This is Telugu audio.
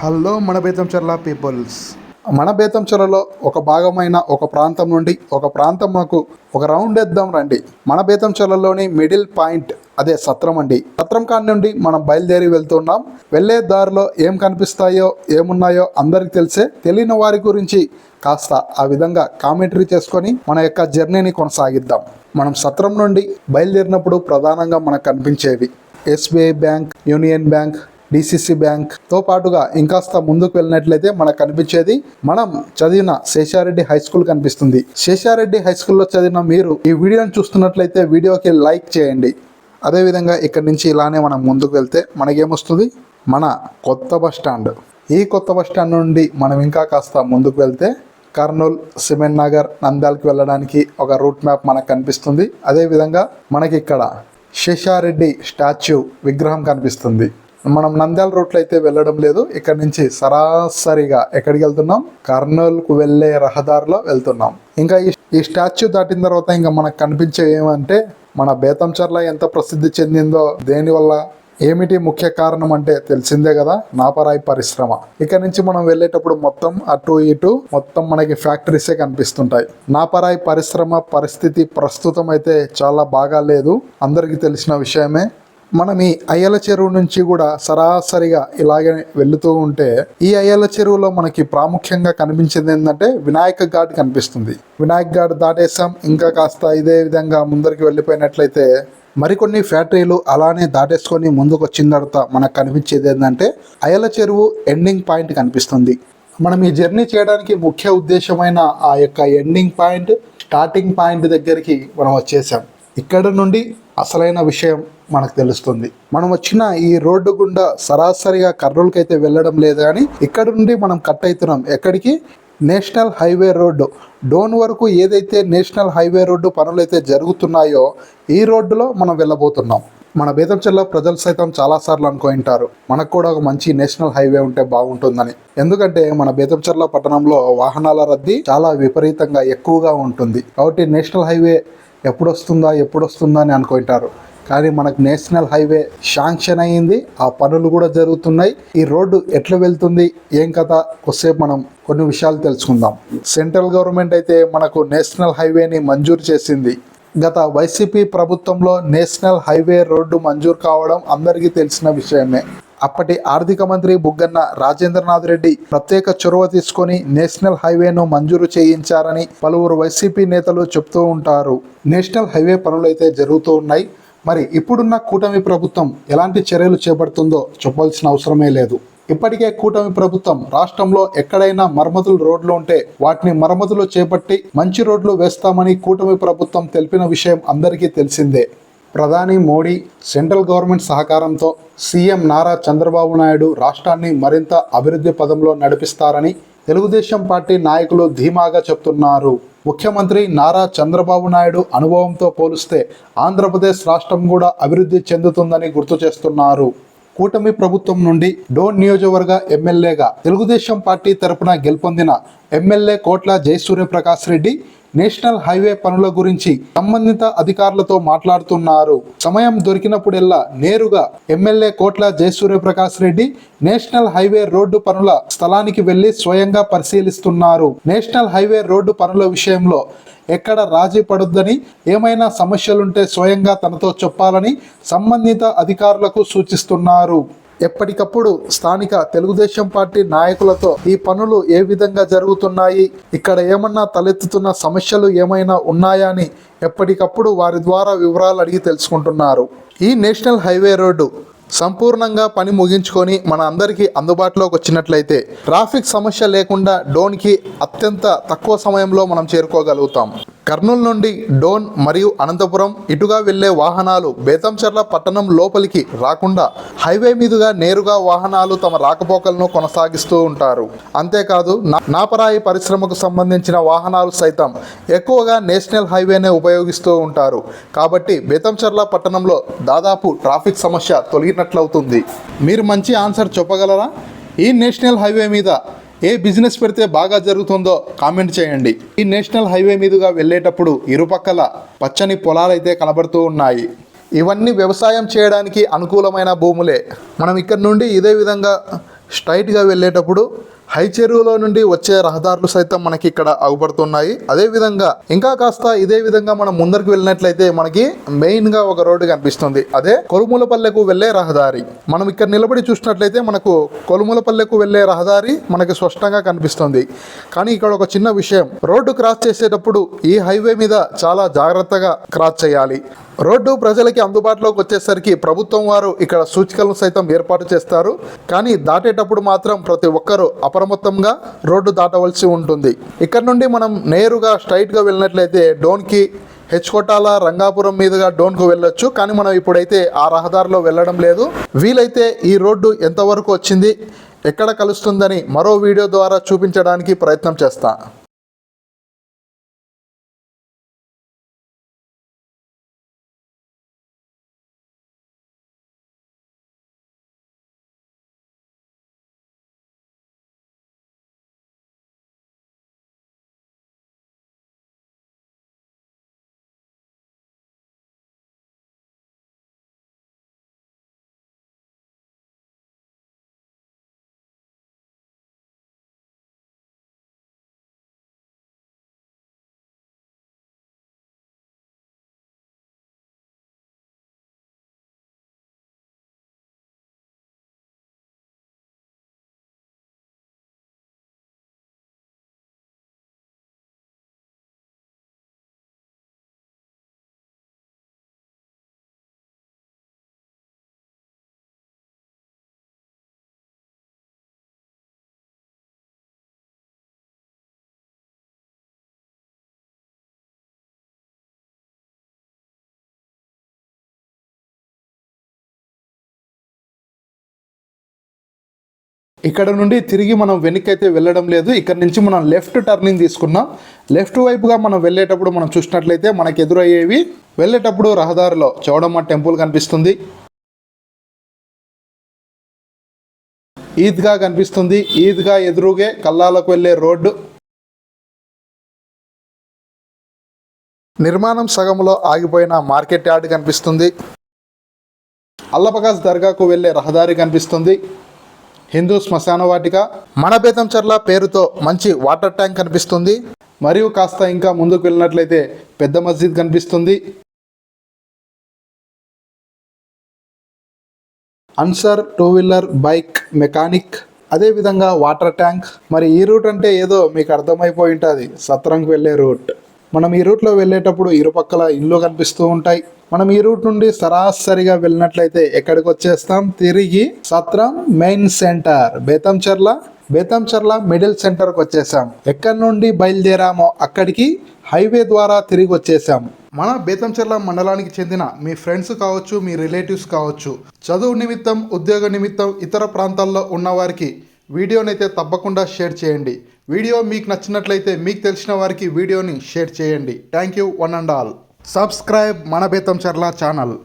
హలో మన బేతంచెర్ల పీపుల్స్. మన బేతంచెర్లలో ఒక భాగమైన ఒక ప్రాంతం నుండి ఒక ప్రాంతంకు ఒక రౌండ్ వేద్దాం రండి. మన బేతంచెర్లలోని మిడిల్ పాయింట్ అదే సత్రం అండి. సత్రం కాడి నుండి మనం బయలుదేరి వెళ్తున్నాం. వెళ్ళే దారిలో ఏం కనిపిస్తాయో ఏమున్నాయో అందరికి తెలిసే తెలియని వారి గురించి కాస్త ఆ విధంగా కామెంటరీ చేసుకొని మన యొక్క జర్నీని కొనసాగిద్దాం. మనం సత్రం నుండి బయలుదేరినప్పుడు ప్రధానంగా మనకు కనిపించేవి SBI bank union bank DCC బ్యాంక్తో పాటుగా ఇంకాస్త ముందుకు వెళ్ళినట్లయితే మనకు కనిపించేది మనం చదివిన శేషారెడ్డి హై స్కూల్ కనిపిస్తుంది. శేషారెడ్డి హై స్కూల్లో చదివిన మీరు ఈ వీడియోని చూస్తున్నట్లయితే వీడియోకి లైక్ చేయండి. అదేవిధంగా ఇక్కడి నుంచి ఇలానే మనం ముందుకు వెళ్తే మనకేమొస్తుంది? మన కొత్త బస్ స్టాండ్. ఈ కొత్త బస్ స్టాండ్ నుండి మనం ఇంకా కాస్త ముందుకు వెళ్తే కర్నూల్ సిమెంట్ నగర్ నంద్యాలకు వెళ్ళడానికి ఒక రూట్ మ్యాప్ మనకు కనిపిస్తుంది. అదేవిధంగా మనకి ఇక్కడ శేషారెడ్డి స్టాచ్యూ విగ్రహం కనిపిస్తుంది. మనం నంద్యాల రూట్లో అయితే వెళ్ళడం లేదు. ఇక్కడ నుంచి సరాసరిగా ఎక్కడికి వెళ్తున్నాం? కర్నూలుకు వెళ్ళే రహదారిలో వెళ్తున్నాం. ఇంకా ఈ స్టాచ్యూ దాటిన తర్వాత ఇంకా మనకు కనిపించే ఏమంటే మన బేతంచర్ల ఎంత ప్రసిద్ధి చెందిందో దేనివల్ల ఏమిటి ముఖ్య కారణం అంటే తెలిసిందే కదా నాపరాయి పరిశ్రమ. ఇక్కడ నుంచి మనం వెళ్ళేటప్పుడు మొత్తం అటు ఇటు మొత్తం మనకి ఫ్యాక్టరీసే కనిపిస్తుంటాయి. నాపరాయి పరిశ్రమ పరిస్థితి ప్రస్తుతం అయితే చాలా బాగా లేదు. అందరికీ తెలిసిన విషయమే. మనం ఈ అయ్యల చెరువు నుంచి కూడా సరాసరిగా ఇలాగే వెళుతూ ఉంటే ఈ అయ్యల చెరువులో మనకి ప్రాముఖ్యంగా కనిపించింది ఏంటంటే వినాయక ఘాట్ కనిపిస్తుంది. వినాయక్ ఘాట్ దాటేసాం ఇంకా కాస్త ఇదే విధంగా ముందరికి వెళ్ళిపోయినట్లయితే మరికొన్ని ఫ్యాక్టరీలు అలానే దాటేసుకొని ముందుకు వచ్చిన తర్వాత మనకు కనిపించేది ఏంటంటే అయల చెరువు ఎండింగ్ పాయింట్ కనిపిస్తుంది. మనం ఈ జర్నీ చేయడానికి ముఖ్య ఉద్దేశమైన ఆ యొక్క ఎండింగ్ పాయింట్ స్టార్టింగ్ పాయింట్ దగ్గరికి మనం వచ్చేసాం. ఇక్కడ నుండి అసలైన విషయం మనకు తెలుస్తుంది. మనం వచ్చిన ఈ రోడ్డు గుండా సరాసరిగా కర్నూలుకి అయితే వెళ్ళడం లేదు కానీ ఇక్కడ నుండి మనం కట్ అవుతున్నాం. ఎక్కడికి? National highway road. డోన్ వరకు ఏదైతే నేషనల్ హైవే రోడ్డు పనులు అయితే జరుగుతున్నాయో ఈ రోడ్డులో మనం వెళ్ళబోతున్నాం. మన బేతంచెల్ల ప్రజలు సైతం చాలాసార్లు అనుకుంటారు మనకు కూడా ఒక మంచి నేషనల్ హైవే ఉంటే బాగుంటుందని. ఎందుకంటే మన బేతంచెర్ల పట్టణంలో వాహనాల రద్దీ చాలా విపరీతంగా ఎక్కువగా ఉంటుంది. కాబట్టి నేషనల్ హైవే ఎప్పుడు వస్తుందా ఎప్పుడు వస్తుందా అని అనుకుంటారు. కానీ మనకు నేషనల్ హైవే శాంక్షన్ అయ్యింది ఆ పనులు కూడా జరుగుతున్నాయి. ఈ రోడ్డు ఎట్లా వెళ్తుంది ఏం కథ కొద్దిసేపు మనం కొన్ని విషయాలు తెలుసుకుందాం. సెంట్రల్ గవర్నమెంట్ అయితే మనకు నేషనల్ హైవేని మంజూరు చేసింది. గత వైసీపీ ప్రభుత్వంలో నేషనల్ హైవే రోడ్డు మంజూరు కావడం అందరికీ తెలిసిన విషయమే. అప్పటి ఆర్థిక మంత్రి బుగ్గన్న రాజేంద్రనాథ్ రెడ్డి ప్రత్యేక చొరవ తీసుకొని నేషనల్ హైవేను మంజూరు చేయించారని పలువురు వైసీపీ నేతలు చెప్తూ ఉంటారు. నేషనల్ హైవే పనులైతే జరుగుతూ ఉన్నాయి. మరి ఇప్పుడున్న కూటమి ప్రభుత్వం ఎలాంటి చర్యలు చేపడుతుందో చెప్పాల్సిన అవసరమే లేదు. ఇప్పటికే కూటమి ప్రభుత్వం రాష్ట్రంలో ఎక్కడైనా మరమ్మతులు రోడ్లు ఉంటే వాటిని మరమ్మతులు చేపట్టి మంచి రోడ్లు వేస్తామని కూటమి ప్రభుత్వం తెలిపిన విషయం అందరికీ తెలిసిందే. ప్రధాని మోడీ సెంట్రల్ గవర్నమెంట్ సహకారంతో సీఎం నారా చంద్రబాబు నాయుడు రాష్ట్రాన్ని మరింత అభివృద్ధి పదంలో నడిపిస్తారని తెలుగుదేశం పార్టీ నాయకులు ధీమాగా చెప్తున్నారు. ముఖ్యమంత్రి నారా చంద్రబాబు నాయుడు అనుభవంతో పోలిస్తే ఆంధ్రప్రదేశ్ రాష్ట్రం కూడా అభివృద్ధి చెందుతుందని గుర్తు చేస్తున్నారు. కూటమి ప్రభుత్వం నుండి డోన్ నియోజకవర్గ ఎమ్మెల్యేగా తెలుగుదేశం పార్టీ తరపున గెలుపొందిన MLA Kotla Jayasuryaprakash Reddy national highway పనుల గురించి సంబంధిత అధికారులతో మాట్లాడుతున్నారు. సమయం దొరికినప్పుడెల్లా నేరుగా MLA Kotla Jayasuryaprakash Reddy national highway road పనుల స్థలానికి వెళ్ళి స్వయంగా పరిశీలిస్తున్నారు. నేషనల్ హైవే రోడ్డు పనుల విషయంలో ఎక్కడ రాజీ పడొద్దని ఏమైనా సమస్యలుంటే స్వయంగా తనతో చెప్పాలని సంబంధిత అధికారులకు సూచిస్తున్నారు. ఎప్పటికప్పుడు స్థానిక తెలుగుదేశం పార్టీ నాయకులతో ఈ పనులు ఏ విధంగా జరుగుతున్నాయి? ఇక్కడ ఏమన్నా తలెత్తుతున్న సమస్యలు ఏమైనా ఉన్నాయా అని ఎప్పటికప్పుడు వారి ద్వారా వివరాలు అడిగి తెలుసుకుంటున్నారు. ఈ నేషనల్ హైవే రోడ్డు సంపూర్ణంగా పని ముగించుకొని మన అందరికీ అందుబాటులోకి వచ్చినట్లయితే ట్రాఫిక్ సమస్య లేకుండా డోన్కి అత్యంత తక్కువ సమయంలో మనం చేరుకోగలుగుతాం. కర్నూలు నుండి డోన్ మరియు అనంతపురం ఇటుగా వెళ్ళే వాహనాలు బేతంచెర్ల పట్టణం లోపలికి రాకుండా హైవే మీదుగా నేరుగా వాహనాలు తమ రాకపోకలను కొనసాగిస్తూ ఉంటారు. అంతేకాదు నా- నాపరాయి పరిశ్రమకు సంబంధించిన వాహనాలు సైతం ఎక్కువగా నేషనల్ హైవేనే ఉపయోగిస్తూ ఉంటారు. కాబట్టి బేతంచెర్ల పట్టణంలో దాదాపు ట్రాఫిక్ సమస్య తొలగినట్లవుతుంది. మీరు మంచి ఆన్సర్ చెప్పగలరా? ఈ నేషనల్ హైవే మీద ఏ బిజినెస్ పెడితే బాగా జరుగుతుందో కామెంట్ చేయండి. ఈ నేషనల్ హైవే మీదుగా వెళ్ళేటప్పుడు ఇరుపక్కల పచ్చని పొలాలైతే కనబడుతూ ఉన్నాయి. ఇవన్నీ వ్యవసాయం చేయడానికి అనుకూలమైన భూములే. మనం ఇక్కడ నుండి ఇదే విధంగా స్ట్రైట్గా వెళ్ళేటప్పుడు హై చెరువులో నుండి వచ్చే రహదారులు సైతం మనకి ఇక్కడ అగుపడుతున్నాయి అదేవిధంగా ఇంకా కాస్త ఇదే విధంగా మనం ముందరికి వెళ్ళినట్లయితే మనకి మెయిన్గా ఒక రోడ్డు కనిపిస్తుంది. అదే కొలుములపల్లెకు వెళ్ళే రహదారి. మనం ఇక్కడ నిలబడి చూసినట్లయితే మనకు కొలుములపల్లెకు వెళ్ళే రహదారి మనకి స్పష్టంగా కనిపిస్తుంది. కానీ ఇక్కడ ఒక చిన్న విషయం. రోడ్డు క్రాస్ చేసేటప్పుడు ఈ హైవే మీద చాలా జాగ్రత్తగా క్రాస్ చేయాలి. రోడ్డు ప్రజలకి అందుబాటులోకి వచ్చేసరికి ప్రభుత్వం వారు ఇక్కడ సూచికలను సైతం ఏర్పాటు చేస్తారు. కానీ దాటేటప్పుడు మాత్రం ప్రతి ఒక్కరూ అప్రమత్తంగా రోడ్డు దాటవలసి ఉంటుంది. ఇక్కడ నుండి మనం నేరుగా స్ట్రైట్గా వెళ్ళినట్లయితే డోన్కి హెచ్కోటాల రంగాపురం మీదుగా డోన్కు వెళ్ళొచ్చు. కానీ మనం ఇప్పుడైతే ఆ రహదారిలో వెళ్ళడం లేదు. వీలైతే ఈ రోడ్డు ఎంతవరకు వచ్చింది ఎక్కడ కలుస్తుందని మరో వీడియో ద్వారా చూపించడానికి ప్రయత్నం చేస్తాను ఇక్కడ నుండి తిరిగి మనం వెనక్కి వెళ్ళడం లేదు. ఇక్కడ నుంచి మనం లెఫ్ట్ టర్నింగ్ తీసుకున్నాం. లెఫ్ట్ వైపుగా మనం వెళ్ళేటప్పుడు మనం చూసినట్లయితే మనకు ఎదురయ్యేవి వెళ్ళేటప్పుడు రహదారిలో చౌడమ్మ టెంపుల్ కనిపిస్తుంది. ఈద్గా కనిపిస్తుంది. ఈద్గా ఎదురుగే కల్లాలకు వెళ్ళే రోడ్డు. నిర్మాణం సగంలో ఆగిపోయిన మార్కెట్ యార్డ్ కనిపిస్తుంది. అల్లపకాస్ దర్గాకు వెళ్ళే రహదారి కనిపిస్తుంది. హిందూ శ్మశాన వాటిక. మన బేతంచర్ల పేరుతో మంచి వాటర్ ట్యాంక్ కనిపిస్తుంది. మరియు కాస్త ఇంకా ముందుకు వెళ్ళినట్లయితే పెద్ద మస్జిద్ కనిపిస్తుంది. Ansar two wheeler bike mechanic అదేవిధంగా వాటర్ ట్యాంక్. మరి ఈ రూట్ అంటే ఏదో మీకు అర్థమైపోయి ఉంటుంది. సత్రంకి వెళ్ళే రూట్. మనం ఈ రూట్లో వెళ్ళేటప్పుడు ఇరుపక్కల ఇల్లు కనిపిస్తూ ఉంటాయి. మనం ఈ రూట్ నుండి సరాసరిగా వెళ్ళినట్లయితే ఎక్కడికి వచ్చేస్తాం? తిరిగి సత్రం main center Bethamcherla Bethamcherla middle సెంటర్కి వచ్చేసాం. ఎక్కడి నుండి బయలుదేరామో అక్కడికి హైవే ద్వారా తిరిగి వచ్చేసాం. మన బేతంచెర్ల మండలానికి చెందిన మీ ఫ్రెండ్స్ కావచ్చు మీ రిలేటివ్స్ కావచ్చు చదువు నిమిత్తం ఉద్యోగ నిమిత్తం ఇతర ప్రాంతాల్లో ఉన్న వారికి వీడియోనైతే తప్పకుండా షేర్ చేయండి. వీడియో మీకు నచ్చినట్లయితే మీకు తెలిసిన వారికి వీడియోని షేర్ చేయండి. Thank you one and all. Subscribe మన చర్ల ఛానల్.